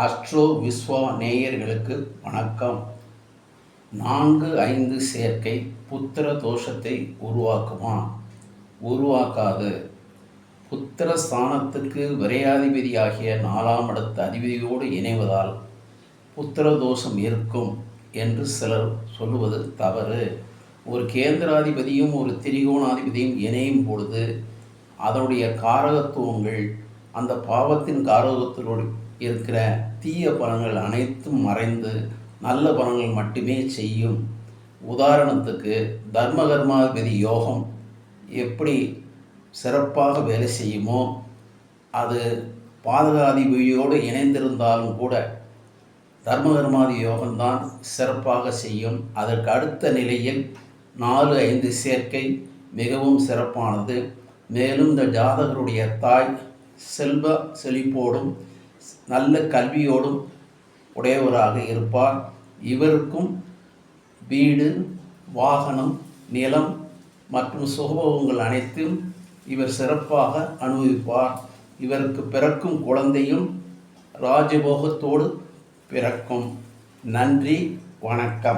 Astro Vishwa நேயர்களுக்கு வணக்கம். நான்கு ஐந்து சேர்க்கை புத்திர தோஷத்தை உருவாக்குமா? உருவாக்காது. புத்திர ஸ்தானத்துக்கு விரையாதிபதியாகிய நாலாம் இடத்து அதிபதியோடு இணைவதால் புத்திர தோஷம் இருக்கும் என்று சிலர் சொல்லுவது தவறு. ஒரு கேந்திராதிபதியும் ஒரு திரிகோணாதிபதியும் இணையும் பொழுது அதனுடைய காரகத்துவங்கள் அந்த பாவத்தின் காரகத்திலோடு இருக்கிற தீய பலன்கள் அனைத்தும் மறைந்து நல்ல பலன்கள் மட்டுமே செய்யும். உதாரணத்துக்கு தர்மகர்மாதிபதி யோகம் எப்படி சிறப்பாக வேலை செய்யுமோ அது பாதகாதிபதியோடு இணைந்திருந்தாலும் கூட தர்மகர்மாதி யோகம்தான் சிறப்பாக செய்யும். அதற்கு அடுத்த நிலையில் நாலு ஐந்து சேர்க்கை மிகவும் சிறப்பானது. மேலும் இந்த ஜாதகருடைய தாய் செல்வ செழிப்போடும் நல்ல கல்வியோடும் உடையவராக இருப்பார். இவருக்கும் வீடு வாகனம் நிலம் மற்றும் சுகபோகங்கள் அனைத்தும் இவர் சிறப்பாக அனுபவிப்பார். இவருக்கு பிறக்கும் குழந்தையும் ராஜபோகத்தோடு பிறக்கும். நன்றி வணக்கம்.